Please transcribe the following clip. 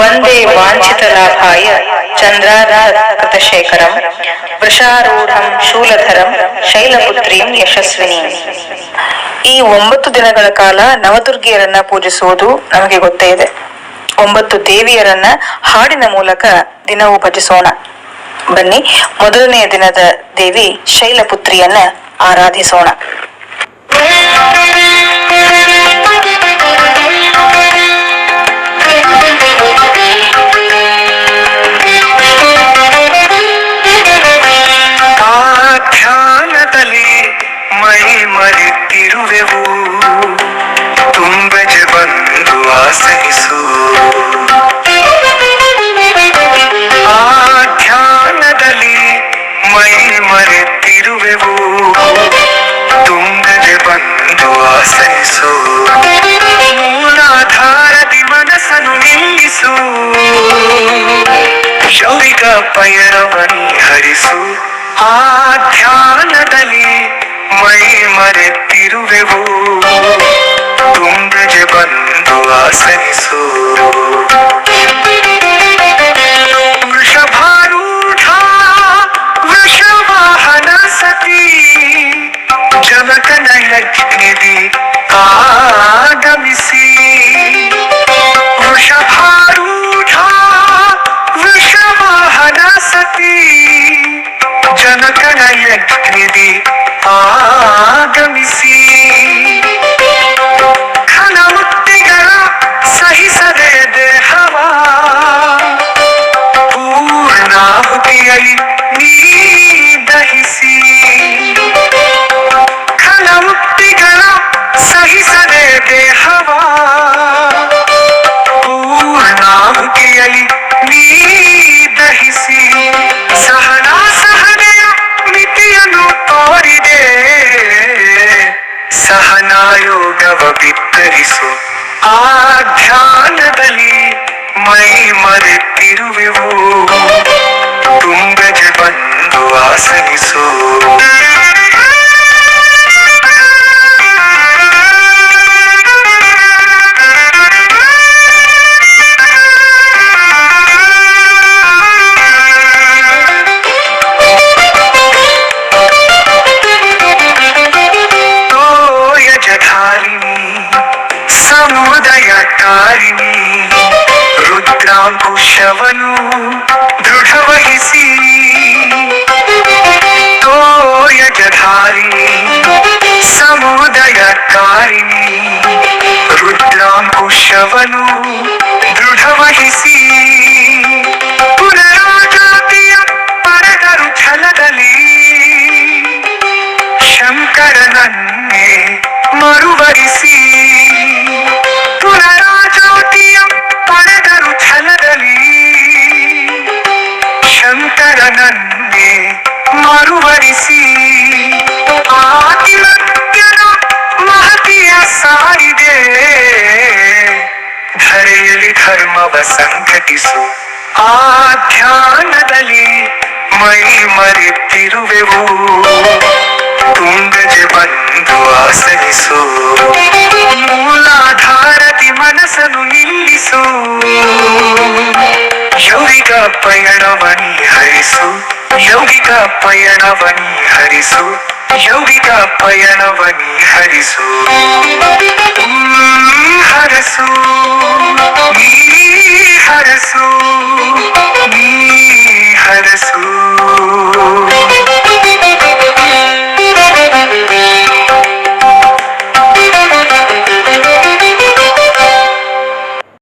ವಂದೇ ವಾಂಛಿತಲಾಭಾಯ ಚಂದ್ರಾಧಾಕೃತಶೇಖರಂ ವೃಷಾರೂಢಂ ಶೂಲಧರಂ, ಶೈಲಪುತ್ರೀಂ ಯಶಸ್ವಿನಿ. ಈ ಒಂಬತ್ತು ದಿನಗಳ ಕಾಲ ನವದುರ್ಗಿಯರನ್ನ ಪೂಜಿಸುವುದು ನಮಗೆ ಗೊತ್ತೇ ಇದೆ. ಒಂಬತ್ತು ದೇವಿಯರನ್ನ ಹಾಡಿನ ಮೂಲಕ ದಿನವೂ ಭಜಿಸೋಣ. ಬನ್ನಿ, ಮೊದಲನೆಯ ದಿನದ ದೇವಿ ಶೈಲಪುತ್ರಿಯನ್ನ ಆರಾಧಿಸೋಣ. ಮರೆತಿರುವೆವು ತುಂಬೆಜೆ ಬಂದು ಆಸನಿಸು ಆ ಧ್ಯಾನದಲ್ಲಿ ಮೈ ಮರೆತಿರುವೆವು. ತುಂಗದೆ ಬಂದು ಆಸನಿಸು ಮೂಲಾಧಾರದಿ ಮನಸ್ಸನ್ನು ನಿಲ್ಲಿಸು. ಶೌರಿಕ ಪಯಣವನಿ ಹರಿಸು. ಆ ಧ್ಯಾನದಲ್ಲಿ ಮೈ ಮರೆತಿರುವೆವು ತುಂಗಜೆ ಬಂದು ಆಸನಿಸು ವೃಷಭಾರೂಢ ವೃಷವಾಹನ ಸತಿ ಜನಕನ ಯಜ್ಞದಿ ಆಗಮಿಸಿ ವೃಷಭಾರೂಢ ವೃಷವಾಹನ ಸತಿ ಜನಕನ ಯಜ್ಞದಿ ఆగమిసి ಸಹನಾಯೋಗವ ಬಿತ್ತರಿಸು ಆ ಧ್ಯಾನದಲ್ಲಿ ಮೈ ಮರೆತಿರುವೆವು. ತುಂಗಜ ಬಂದು ಆಸನಿಸು. ಸಮುದಯಕಾರಿಣಿ ರುದ್ರಾಂಕುಶವನು ದೃಢವಹಿಸಿ. ಪುನರಾಜಾತಿಯ ಪರದರು ಛಲದಲ್ಲಿ. ಶಂಕರನನ್ನೇ ಮರುವರಿಸಿ. ಪುನರಾಜಾತಿಯ ಪರದರು ಛಲದಲ್ಲಿ. ಶಂಕರನನ್ನೇ ಮರುವರಿಸಿ. ಸಾರಿದೆ ಧರೆಯಲ್ಲಿ ಧರ್ಮವ ಸಂಘಟಿಸು. ಆ ಧ್ಯಾನದಲ್ಲಿ ಮೈ ಮರೆತಿರುವೆವು. ತುಂಗಜೆ ಬಂದು ಆಸನಿಸು ಮೂಲಾಧಾರತಿ ಮನಸ್ಸನ್ನು ನಿಲ್ಲಿಸು. ಯೌಗಿಕ ಪಯಣವನಿ ಹರಿಸು. ಯೌಗಿಕ ಪಯಣವನಿ ಹರಿಸು. ಯೋಗಿಗ ಪಯಣವ ನೀ ಹರಿಸು ಹರಸು ನೀ ಹರಸು ನೀ ಹರಸು